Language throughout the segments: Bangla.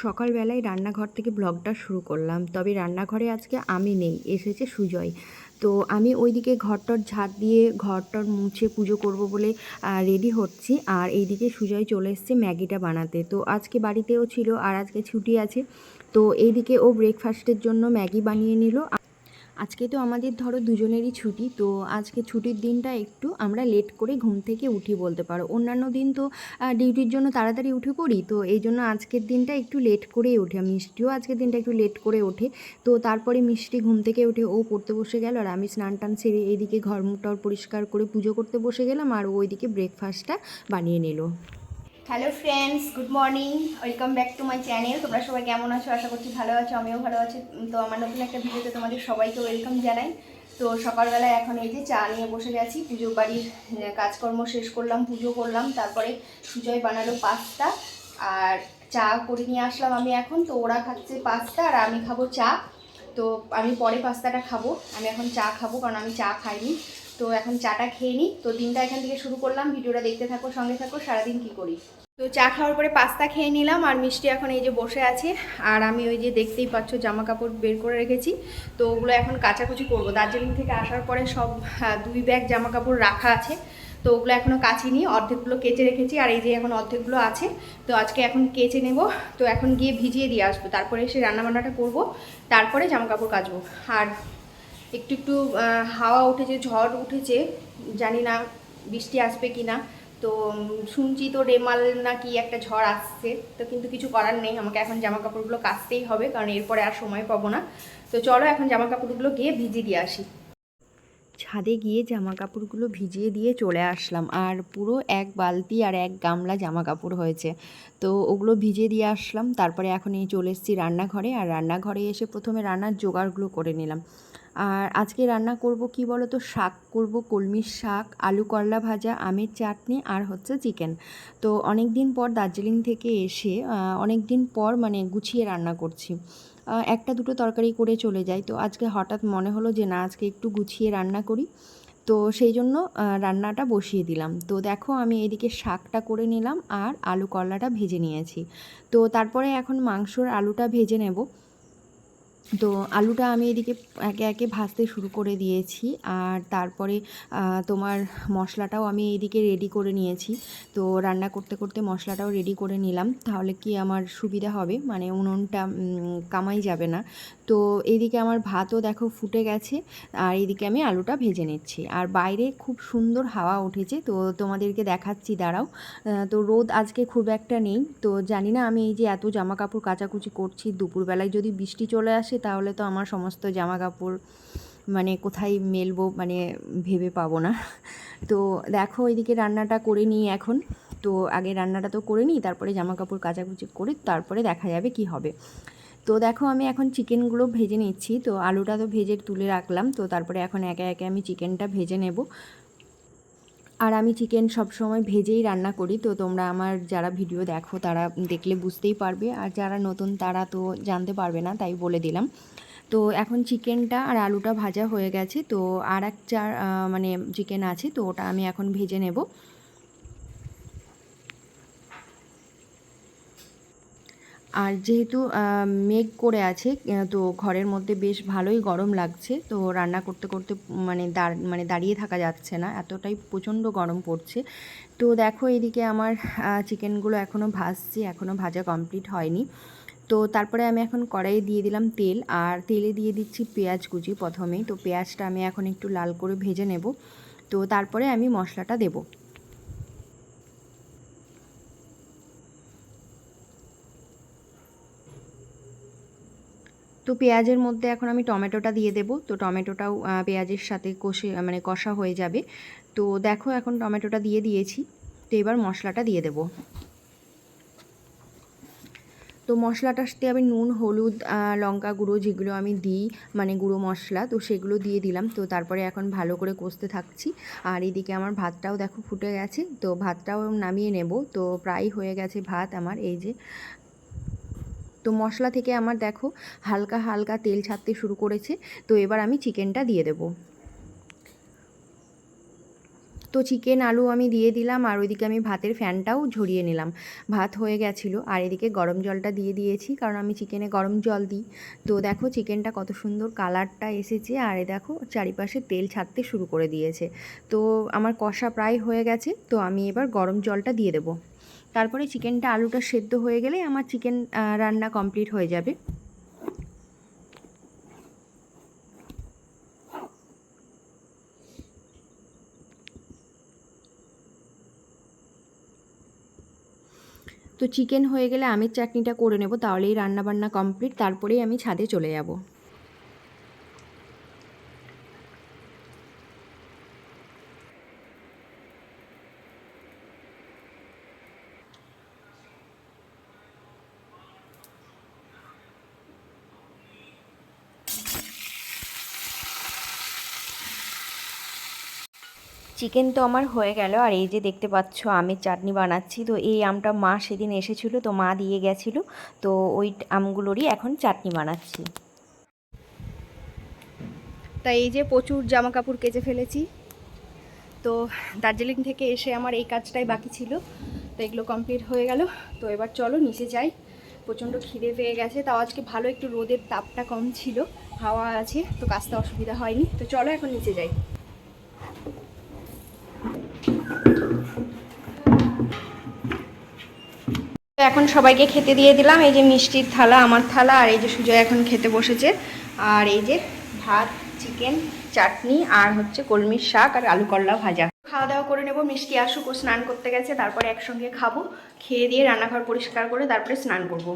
সকালবেলায় রান্নাঘর থেকে ব্লগটা শুরু করলাম। তবে রান্নাঘরে আজকে আমি নেই, এসেছে সুজয়। তো আমি ওইদিকে ঘরটর ঝাঁট দিয়ে ঘরটর মুছে পুজো করব বলে রেডি হচ্ছি। আর এইদিকে সুজয় চলে এসছে ম্যাগিটা বানাতে। তো আজকে বাড়িতেও ছিল আর আজকে ছুটি আছে। তো এইদিকে ও ব্রেকফাস্টের জন্য ম্যাগি বানিয়ে নিল। আজকে তো আমাদের ধরো দুজনেরই ছুটি, তো আজকে ছুটির দিনটা একটু আমরা লেট করে ঘুম থেকে উঠি বলতে পারো। অন্যান্য দিন তো ডিউটির জন্য তাড়াতাড়ি উঠে পড়ি, তো এই জন্য আজকের দিনটা একটু লেট করেই ওঠে মিষ্টিও আজকের দিনটা একটু লেট করে ওঠে, তো তারপরে মিষ্টি ঘুম থেকে উঠে ও পড়তে বসে গেল আর আমি স্নান টান সেরে এইদিকে ঘর মুখটার পরিষ্কার করে পুজো করতে বসে গেলাম আর ওইদিকে ব্রেকফাস্টটা বানিয়ে নিল। Hello friends good morning welcome back to my channel তোমরা সবাই কেমন আছো? আশা করছি ভালো আছো, আমিও ভালো আছি। তো আমার নতুন একটা ভিডিওতে তোমাদের সবাইকে ওয়েলকাম জানাই। তো সকালবেলায় এখন এই যে চা নিয়ে বসে গেছি, পুজো বাড়ির কাজকর্ম শেষ করলাম, পুজো করলাম, তারপরে সুজয় বানালো পাস্তা। আর চা করে নিয়ে আসলাম আমি এখন। তো ওরা খাচ্ছে পাস্তা আর আমি খাব চা। তো আমি পরে পাস্তাটা খাব। আমি এখন চা খাব, কারণ আমি চা খাইনি। তো এখন চাটা খেয়ে নিই তো দিনটা এখান থেকে শুরু করলাম। ভিডিওটা দেখতে থাকো সঙ্গে থাকো সারাদিন কি করি। তো চা খাওয়ার পরে পাস্তা খেয়ে নিলাম আর মিষ্টি এখন এই যে বসে আছে। আর আমি ওই যে দেখতেই পাচ্ছ জামা কাপড় বের করে রেখেছি। তো ওগুলো এখন কাচাকুচি করব। দার্জিলিং থেকে আসার পরে সব হ্যাঁ, দুই ব্যাগ জামা কাপড় রাখা আছে। তো ওগুলো এখনও কাচিনি অর্ধেকগুলো কেচে রেখেছি। আর এই যে এখন অর্ধেকগুলো আছে তো আজকে এখন কেচে নেব। তো এখন গিয়ে ভিজিয়ে দিয়ে আসব। তারপরে এসে রান্নাবান্নাটা করব। তারপরে জামা কাপড় কাচবো। আর একটু একটু হাওয়া উঠেছে, ঝড় উঠেছে, জানি না বৃষ্টি আসবে কি না তো শুনছি তো রেমাল না কি একটা ঝড় আসছে, তো কিন্তু কিছু করার নেই। আমাকে এখন জামা কাপড়গুলো কাচতেই হবে, কারণ এরপরে আর সময় পাবো না। তো চলো এখন জামা কাপড়গুলো গিয়ে ভিজিয়ে দিয়ে আসি। ছাদে গিয়ে জামা কাপড়গুলো ভিজিয়ে দিয়ে চলে আসলাম, আর পুরো এক বালতি আর এক গামলা জামা কাপড় হয়েছে। তো ওগুলো ভিজিয়ে দিয়ে আসলাম, তারপরে এখন এই চলে এসেছি রান্নাঘরে, আর রান্নাঘরে এসে প্রথমে রান্নার জোগাড়গুলো করে নিলাম। আর আজকে রান্না করব কি বলো তো শাক করব, কলমির শাক, আলু করলা ভাজা, আমের চাটনি আর হচ্ছে চিকেন। তো অনেক দিন পর দার্জিলিং থেকে এসে অনেক দিন পর মানে গুছিয়ে রান্না করছি। একটা দুটো তরকারি করে চলে যাই। তো আজকে হঠাৎ মনে হলো যে না, আজকে একটু গুছিয়ে রান্না করি। তো সেই জন্য রান্নাটা বসিয়ে দিলাম। তো দেখো আমি এদিকে শাকটা করে নিলাম আর আলু করলাটা ভেজে নিয়েছি। তো তারপরে এখন মাংসর আলুটা ভেজে নেব। তো আলুটা আমি এদিকে একে একে ভাজতে শুরু করে দিয়েছি আর তারপরে তোমার মশলাটাও আমি এইদিকে রেডি করে নিয়েছি। তো রান্না করতে করতে মশলাটাও রেডি করে নিলাম। তাহলে কি আমার সুবিধা হবে? মানে উনুনটা কামাই যাবে না। তো এদিকে আমার ভাতও দেখো ফুটে গেছে আর এদিকে আমি আলুটা ভেজে নিচ্ছি। আর বাইরে খুব সুন্দর হাওয়া উঠেছে। তো তোমাদেরকে দেখাচ্ছি, দাঁড়াও। তো রোদ আজকে খুব একটা নেই। তো জানি না আমি এই যে এত জামা কাপড় কাচাকুচি করছি, দুপুরবেলায় যদি বৃষ্টি চলে আসে তাহলে তো আমার সমস্ত জামা কাপড় মানে কোথায় মেলবো মানে ভেবে পাবো না। তো দেখো এদিকে রান্নাটা করে নিই এখন। তো আগে রান্নাটা তো করে নিই, তারপরে জামা কাপড় কাচাকুচি করে তারপরে দেখা যাবে কি হবে। তো দেখো আমি এখন চিকেনগুলো ভেজে নিচ্ছি, তো আলুটা তো ভেজে তুলে রাখলাম, তো তারপরে এখন একে একে আমি চিকেনটা ভেজে নেব। আর আমি চিকেন সবসময় ভেজেই রান্না করি, তো তোমরা আমার যারা ভিডিও দেখো তারা দেখলে বুঝতেই পারবে। আর যারা নতুন তারা তো জানতে পারবে না, তাই বলে দিলাম। তো এখন চিকেনটা আর আলুটা ভাজা হয়ে গেছে, তো আর এক চার মানে চিকেন আছে, তো ওটা আমি এখন ভেজে নেব। আর যেহেতু মেঘ করে আছে তো ঘরের মধ্যে বেশ ভালোই গরম লাগছে। তো রান্না করতে করতে মানে দাঁড় মানে দাঁড়িয়ে থাকা যাচ্ছে না, এতটাই প্রচণ্ড গরম পড়ছে। তো দেখো এদিকে আমার চিকেনগুলো এখনও ভাজছি এখনও ভাজা কমপ্লিট হয়নি। তো তারপরে আমি এখন কড়াইয়ে দিয়ে দিলাম তেল, আর তেলে দিয়ে দিচ্ছি পেঁয়াজ কুচি প্রথমেই। তো পেঁয়াজটা আমি এখন একটু লাল করে ভেজে নেব। তো তারপরে আমি মশলাটা দেবো। তো পেঁয়াজের মধ্যে এখন আমি টমেটোটা দিয়ে দেবো। তো টমেটোটাও পেঁয়াজের সাথে কষে মানে কষা হয়ে যাবে। তো দেখো এখন টমেটোটা দিয়ে দিয়েছি। তো এবার মশলাটা দিয়ে দেবো। তো মশলাটার সাথে আমি নুন, হলুদ লঙ্কা গুঁড়ো যেগুলো আমি দিই মানে গুঁড়ো মশলা, তো সেগুলো দিয়ে দিলাম। তো তারপরে এখন ভালো করে কষতে থাকছি। আর এদিকে আমার ভাতটাও দেখো ফুটে গেছে। তো ভাতটাও নামিয়ে নেব। তো প্রায় হয়ে গেছে ভাত আমার। এই যে তো মশলা থেকে আমার দেখো হালকা হালকা তেল ছাড়তে শুরু করেছে। তো এবার আমি চিকেনটা দিয়ে দেবো। তো চিকেন আলু আমি দিয়ে দিলাম আর ওইদিকে আমি ভাতের ফ্যানটাও ঝরিয়ে নিলাম। ভাত হয়ে গেছিল আর এদিকে গরম জলটা দিয়ে দিয়েছি কারণ আমি চিকেনে গরম জল দিই। তো দেখো চিকেনটা কত সুন্দর কালারটা এসেছে আর এ দেখো চারিপাশে তেল ছাড়তে শুরু করে দিয়েছে। তো আমার কষা প্রায় হয়ে গেছে। তো আমি এবার গরম জলটা দিয়ে দেবো। তারপরে চিকেনটা আলুটা সেদ্ধ হয়ে গেলে আমার চিকেন রান্না কমপ্লিট হয়ে যাবে। তো চিকেন হয়ে গেলে আমের চাটনিটা করে নেব, তাহলেই রান্না বান্না কমপ্লিট, তারপরেই আমি ছাদে চলে যাব। চিকেন তো আমার হয়ে গেল, আর এই যে দেখতে পাচ্ছ আমের চাটনি বানাচ্ছি। তো এই আমটা মা সেদিন এসেছিল, তো মা দিয়ে গেছিল, তো ওই আমগুলোরই এখন চাটনি বানাচ্ছি। তাই এই যে প্রচুর জামা কাপড় কেচে ফেলেছি। তো দার্জিলিং থেকে এসে আমার এই কাজটাই বাকি ছিল, তো এগুলো কমপ্লিট হয়ে গেল। তো এবার চলো নিচে যাই, প্রচণ্ড খিদে পেয়ে গেছে, তাও আজকে ভালো একটু রোদের তাপটা কম ছিল, হাওয়া আছে, তো কাজটা অসুবিধা হয়নি। তো চলো এখন নিচে যাই। এখন সবাইকে খেতে দিয়ে দিলাম। এই যে মিষ্টির থালা, আমার থালা, আর এই যে সুজয় এখন খেতে বসেছে। আর এই যে ভাত চিকেন চাটনি, আর হচ্ছে কলমির শাক আর আলু করলা ভাজা। খাওয়া দাওয়া করে নেব। মিষ্টি আসুক, ও স্নান করতে গেছে। তারপরে একসঙ্গে খাব। খেয়ে দিয়ে রান্নাঘর পরিষ্কার করে তারপরে স্নান করব।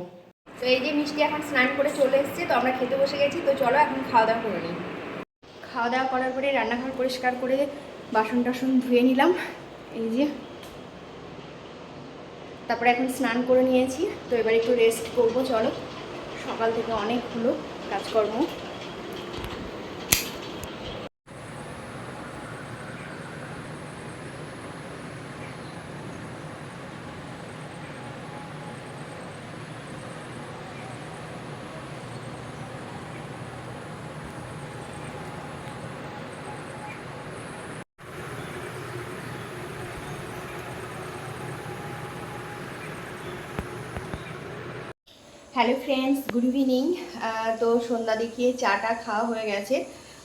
তো এই যে মিষ্টি এখন স্নান করে চলে এসেছে, তো আমরা খেতে বসে গেছি। তো চলো এখন খাওয়া দাওয়া করে নিই। খাওয়া দাওয়া করার পরে রান্নাঘর পরিষ্কার করে বাসন টাসন ধুয়ে নিলাম। এই যে তারপরে এখন স্নান করে নিয়েছি, তো এবার একটু রেস্ট করব, চলো। সকাল থেকে অনেক কাজকর্ম। হ্যালো ফ্রেন্ডস গুড ইভিনিং তো সন্ধ্যা দেখিয়ে চাটা খাওয়া হয়ে গেছে।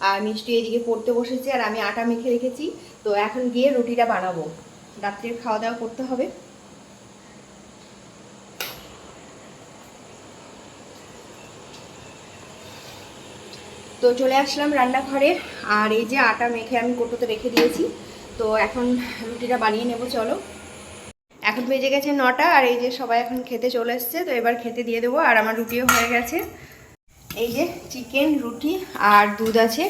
আর মিষ্টি এদিকে পড়তে বসেছে আর আমি আটা মেখে রেখেছি। তো এখন গিয়ে রুটিটা বানাবো। রাত্রের খাওয়া দাওয়া করতে হবে। তো চলে আসলাম রান্নাঘরে। আর এই যে আটা মেখে আমি কোটোতে রেখে দিয়েছি। তো এখন রুটিটা বানিয়ে নেব, চলো। এখন বেজে গেছে নটা আর এই যে সবাই এখন খেতে চলে এসছে তো এবার খেতে দিয়ে দেবো আর আমার রুটিও হয়ে গেছে। এই যে চিকেন রুটি আর দুধ আছে।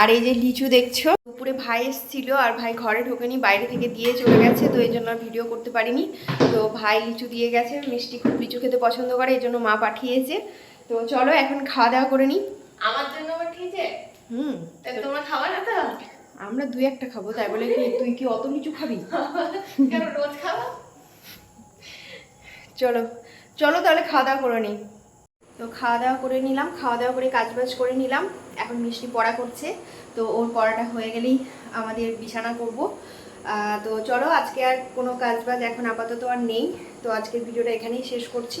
আর এই যে লিচু দেখছ উপরে ভাই এসেছিল আর ভাই ঘরে ঢোকেনি বাইরে থেকে দিয়ে চলে গেছে তো এই জন্য ভিডিও করতে পারিনি। তো ভাই লিচু দিয়ে গেছে মিষ্টি খুব লিচু খেতে পছন্দ করে এই জন্য মা পাঠিয়েছে। তো চলো এখন খাওয়া দাওয়া করে নিই আমার জন্য পাঠিয়েছে হুম। তোমরা খাবার না তো আমরা দুই একটা খাব তাই বলে কি তুই কি অত লিচু খাবি? কেন রোজ খাব? চলো চলো তাহলে খাওয়া দাওয়া করে নিই। তো খাওয়া দাওয়া করে নিলাম, খাওয়া দাওয়া করে কাজ বাজ করে নিলাম। এখন মিষ্টি পড়া করছে, তো ওর পড়াটা হয়ে গেলেই আমাদের বিছানা করব। তো চলো আজকে আর কোনো কাজ বাজ এখন আপাতত আর নেই। তো আজকের ভিডিওটা এখানেই শেষ করছি।